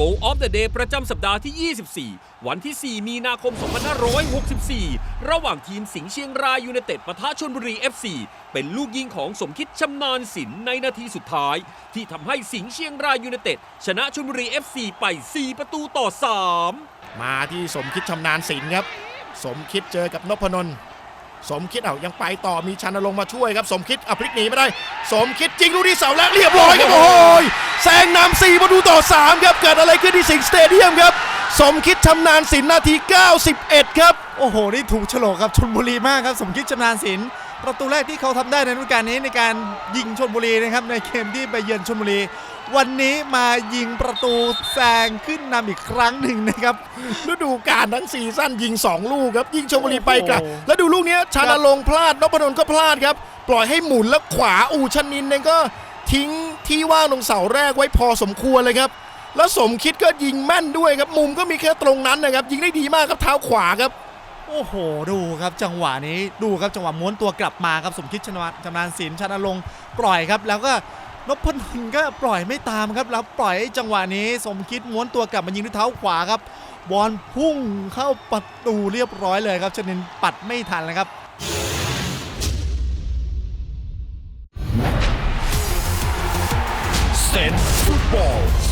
Go of the Day ประจำสัปดาห์ที่ 24 วันที่ 4 มีนาคม 2564 ระหว่างทีมสิงห์เชียงรายยูไนเต็ดปะทะชนบุรี FC เป็นลูกยิงของสมคิดชำนาญศิลป์ในนาทีสุดท้าย ที่ทำให้สิงห์เชียงรายยูไนเต็ดชนะชนบุรี FC ไป 4 ประตูต่อ 3 มาที่สมคิดชำนาญศิลป์ครับ สมคิดเจอกับนพนนท์ สมคิดเอายังไปต่อมีชันลงค์มาช่วยครับ สมคิดเอาพลิกหนีไม่ได้ สมคิดจริงลูกที่เสาแล้วเรียบร้อยครับโอ้ยแซงนำ4ประตูต่อ 3 ครับเกิดอะไรขึ้นที่สิงห์สเตเดียมครับ สมคิดชำนาญศิลป์นาที 91 ครับ โอ้โห นี่ถูกโฉลกครับชนบุรีมากครับ สมคิดชำนาญศิลป์ ประตูแรกที่เขาทำได้ในฤดูกาลนี้ในการยิงชนบุรีนะครับในเกมที่ไปเยือนชนบุรี วันนี้มายิงประตูแซงขึ้นนำอีกครั้งหนึ่งนะครับฤดูกาลทั้งซีซั่นยิง 2 ลูกครับยิงชลบุรีไปกลับโอ้โหแล้วดูลูกเนี้ยชานาลงค์พลาดนพดลก็พลาดครับ ปล่อยให้หมุนแล้วขวาอูชนินเนี่ยก็ทิ้งที่ว่างตรงเสาแรกไว้พอสมควรเลยครับ แล้วสมคิดก็ยิงแม่นด้วยครับมุมก็มีแค่ตรงนั้นนะครับยิงได้ดีมากครับเท้าขวาครับ โอ้โห ดูครับจังหวะนี้ดูครับจังหวะม้วนตัวกลับมาครับสมคิดชนาญชำนาญศิลป์ชนะลงปล่อยครับ แล้วก็นพนนก็ปล่อยไม่ตามครับ แล้วปล่อยจังหวะนี้สมคิดม้วนตัวกลับมายิงด้วยเท้าขวาครับบอลพุ่งเข้าประตูเรียบร้อยเลยครับชนินปัดไม่ทันเลยครับเซนฟุตบอล